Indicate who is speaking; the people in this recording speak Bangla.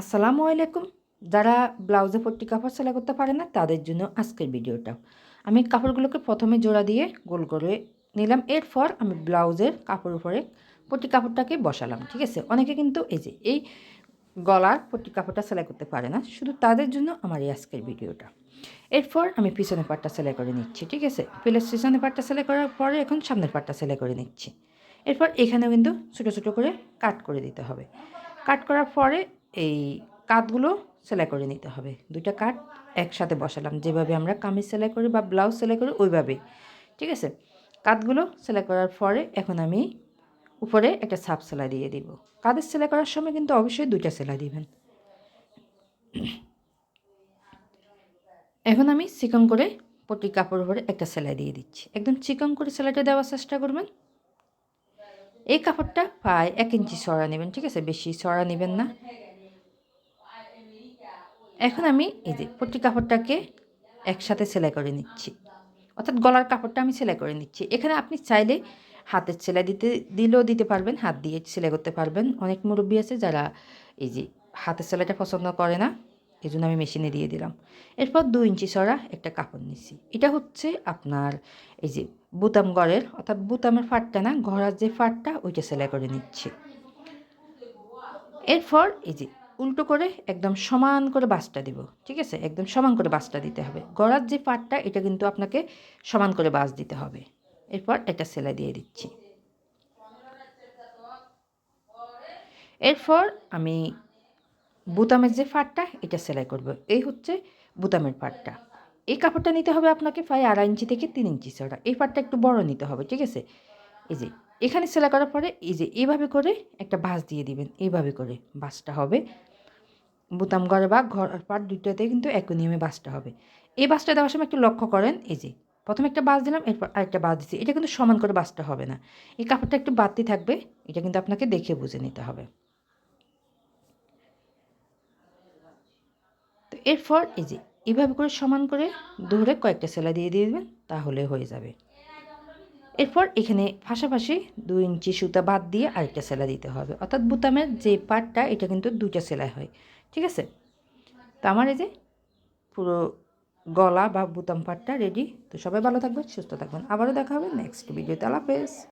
Speaker 1: আসসালামু আলাইকুম। যারা ব্লাউজে পট্টি কাপড় সেলাই করতে পারে না, তাদের জন্য আজকের ভিডিওটা। আমি কাপড়গুলোকে প্রথমে জোড়া দিয়ে গোল করে নিলাম। এরপর আমি ব্লাউজের কাপড় উপরে পট্টি কাপড়টাকে বসালাম, ঠিক আছে? অনেকে কিন্তু এই যে, এই গলার পট্টি কাপড়টা সেলাই করতে পারে না। শুধু তাদের জন্য আমার এই আজকের ভিডিওটা। এরপর আমি পিছনের পাটটা সেলাই করে নিচ্ছি, ঠিক আছে? প্লাস পিছনের পাটটা সেলাই করার পরে এখন সামনের পাটটা সেলাই করে নিচ্ছি। এরপর এখানেও কিন্তু ছোটো ছোটো করে কাট করে দিতে হবে। কাট করার পরে এই কাঠগুলো সেলাই করে নিতে হবে। দুইটা কাঠ একসাথে বসালাম। যেভাবে আমরা কামিজ সেলাই করি বা ব্লাউজ সেলাই করি, ওইভাবেই। ঠিক আছে? কাঠগুলো সেলাই করার পরে এখন আমি উপরে একটা সাপ সেলাই দিয়ে দিব। কাদের সেলাই করার সময় কিন্তু অবশ্যই দুইটা সেলাই দিবেন। এখন আমি চিকন করে পটি কাপড় উপরে একটা সেলাই দিয়ে দিচ্ছি। একদম চিকন করে সেলাইটা দেওয়ার চেষ্টা করবেন। এই কাপড়টা প্রায় এক ইঞ্চি সরা নেবেন। ঠিক আছে? বেশি সরা নেবেন না। এখন আমি এই যে পট্টি কাপড়টাকে একসাথে সেলাই করে নিচ্ছি। অর্থাৎ গলার কাপড়টা আমি সেলাই করে নিচ্ছি। এখানে আপনি চাইলে হাতের সেলাই দিতে, দিলেও দিতে পারবেন, হাত দিয়ে সেলাই করতে পারবেন। অনেক মুরব্বী আছে যারা এই যে হাতের সেলাইটা পছন্দ করে না এই জন্য আমি মেশিনে দিয়ে দিলাম। এরপর দু ইঞ্চি সরা একটা কাপড় নিচ্ছি এটা হচ্ছে আপনার এই যে বুতাম গড়ের, অর্থাৎ বুতামের ফাটটা না ঘোড়ার যে ফাটটা, ওইটা সেলাই করে নিচ্ছি। এরপর এই যে উল্টো করে একদম সমান করে বাসটা দিব, ঠিক আছে? একদম সমান করে বাসটা দিতে হবে। গড়ার যে পাটটা, এটা কিন্তু আপনাকে সমান করে বাস দিতে হবে। এরপর একটা সেলাই দিয়ে দিচ্ছি। এরপর আমি বুতামের যে ফাটটা, এটা সেলাই করব। এই হচ্ছে বুতামের পাটটা এই কাপড়টা নিতে হবে আপনাকে প্রায় আড়াই ইঞ্চি থেকে তিন ইঞ্চি চড়া এই পাটটা একটু বড় নিতে হবে, ঠিক আছে? এই যে এখানে সেলাই করার পরে এই যে এইভাবে করে একটা বাস দিয়ে দিবেন। এইভাবে করে বাসটা হবে। বুতাম ঘরে বা ঘর পাট দুইটাতে কিন্তু একই নিয়মে বাসটা হবে। এই বাসটা দেওয়ার সময় একটু লক্ষ্য করেন, এই যে প্রথমে একটা বাস দিলাম, এরপর আরেকটা বাস দিচ্ছি এটা কিন্তু সমান করে বাসটা হবে না। এই কাপড়টা একটু বাড়তি থাকবে, এটা কিন্তু আপনাকে দেখে বুঝে নিতে হবে। তো এরপর এই যে এইভাবে করে সমান করে ধরে কয়েকটা সেলাই দিয়ে দিয়ে দেবেন, তাহলে হয়ে যাবে। এরপর এখানে পাশাপাশি দুই ইঞ্চি সুতা বাদ দিয়ে আরেকটা সেলাই দিতে হবে। অর্থাৎ বুতামের যে পাটটা, এটা কিন্তু দুইটা সেলাই হয়। ঠিক আছে? তো আমার এই যে পুরো গলা বা বুতাম পাটটা রেডি তো সবাই ভালো থাকবেন, সুস্থ থাকবেন। আবারও দেখা হবে নেক্সট ভিডিওতে আলাপেস